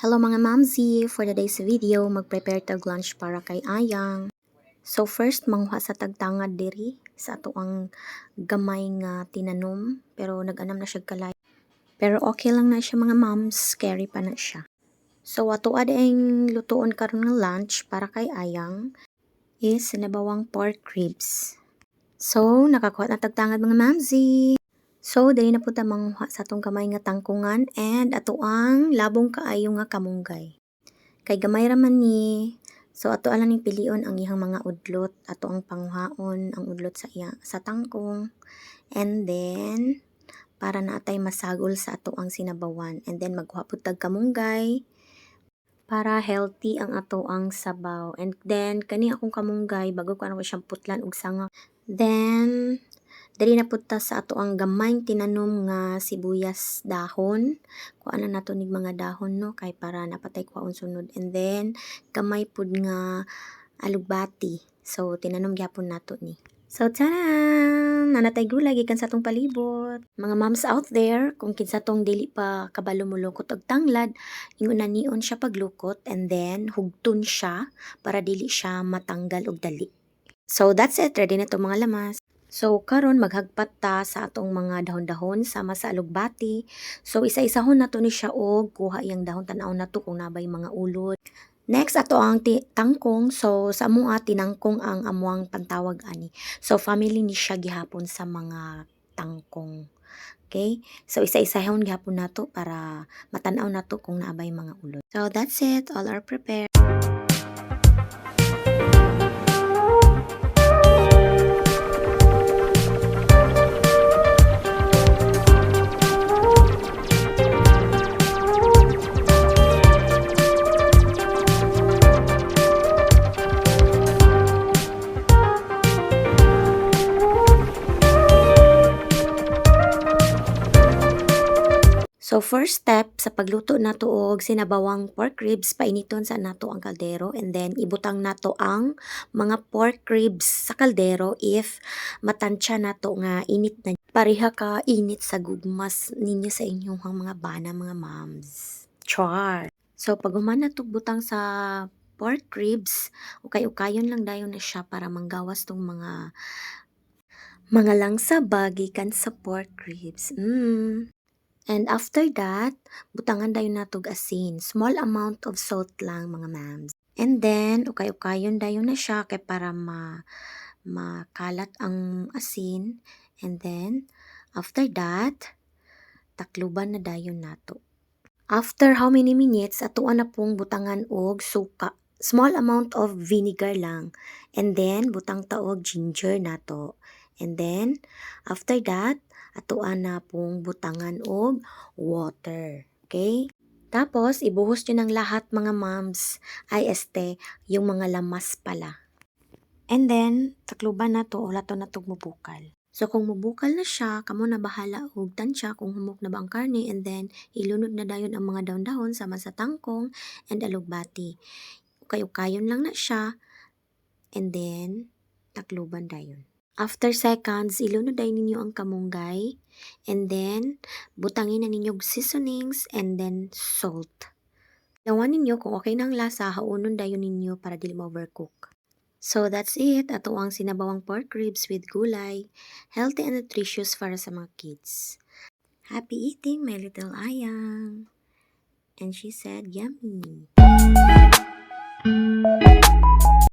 Hello mga mamsi! For today's video, mag-prepare tag lunch para kay Ayang. So first, mangha sa tagtangad diri sa ato ang gamay nga tinanom. Pero nag-anam na siya kalay. Pero okay lang na siya mga moms, scary pa na siya. So ato ading lutuon karon nga lunch para kay Ayang is sinabawang pork ribs. So, nakakuha na tagtangad mga mamsi. So, dali na po ta mangha sa atong gamay nga tangkungan and ato ang labong kaayo nga kamunggay. Kay gamay ra man ni. So ato ala ning pilion ang ihang mga udlot, ato ang panghaon ang udlot sa iya sa tangkong. And then para naatay masagol sa ato ang sinabawan and then maghuha pud tag kamunggay para healthy ang ato ang sabaw. And then kani akong kamunggay bago ko ano siyang putlan og sanga. Then Diri na pud ta sa ato ang gamayng tinanom nga sibuyas dahon. Kuha na nato nig mga dahon no kay para napatay kwaon sunod. And then gamay pud nga alugbati. So tinanom gyapon nato ni. So tanan! Nanatay gulay gikan sa atong palibot. Mga moms out there, kung kinsa tong dili pa kabalo mo lukot og tanglad, ingon na siya paglukot and then hugton siya para dili siya matanggal og dali. So that's it, ready na to mga lamas. So karon maghagpat ta sa atong mga dahon-dahon sama sa alugbati. So isa-isahon nato ni siya og kuha iyang dahon tan-aw nato kung nabay mga ulot. Next ato ang tangkong. So sa amoa tinangkong ang amuang pantawag ani. So family ni siya gihapon sa mga tangkong. Okay? So isa-isahon gihapon nato para matanaw nato kung naabay mga ulot. So that's it. All are prepared. So first step sa pagluto nato og sinabawang pork ribs painiton sa nato ang kaldero and then ibutang nato ang mga pork ribs sa kaldero if matansya nato nga init na pareha ka init sa gugmas ninyo sa inyong mga bana mga moms. Char. So pag human nato butang sa pork ribs, ukay-ukayon lang dayon na siya para manggawas tong mga mga langsa bagikan sa pork ribs. Mm. And after that, butangan dayon natog asin. Small amount of salt lang mga mams. And then, ukay-ukayon dayon na siya kay para ma makalat ang asin. And then, after that, takluban na dayon nato. After how many minutes, atuan na pong butangan og suka. Small amount of vinegar lang. And then, butang taog ginger nato. And then, after that, atuan na pong butangan og water. Okay? Tapos, ibuhos nyo ng lahat mga moms ay este, yung mga lamas pala. And then, takluban na to, wala to na tong mubukal. So, kung mubukal na siya, kamo na bahala og tansya kung humok na ba ang karne and then ilunod na dayon ang mga daon-dahon sama sa tangkong and alugbati. Ukay-ukayon lang na siya and then takluban dayon. After seconds, ilunod dayon ninyo ang kamunggay and then butangin na ninyo seasonings and then salt. Lawan ninyo kung okay na ang lasa, haunon dayon ninyo para dili ma-overcook. So that's it. Ato ang sinabawang pork ribs with gulay. Healthy and nutritious para sa mga kids. Happy eating, my little ayang. And she said, yummy.